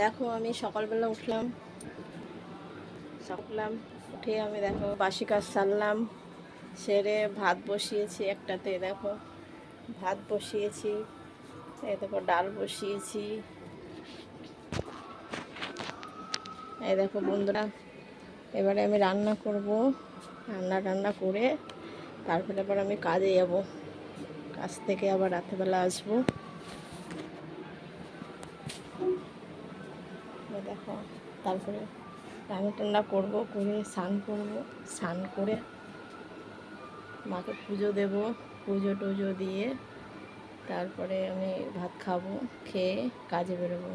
দেখো, আমি সকালবেলা উঠলাম। উঠলাম উঠে আমি দেখো, বাসি কাজ সারলাম। সেরে ভাত বসিয়েছি একটাতে, দেখো। ভাত বসিয়েছি, এই দেখো, ডাল বসিয়েছি। এই দেখো, বন্ধুরা, এবারে আমি রান্না করব। রান্না টান্না করে তারপরে আবার আমি কাজে যাব। কাজ থেকে আবার রাত্রেবেলা আসব। দেখো, তারপরে রান্না টান্না করব করে, স্নান করব, স্নান করে মাকে পুজো দেব, পুজো টুজো দিয়ে তারপরে আমি ভাত খাব, খেয়ে কাজে বেরোবো।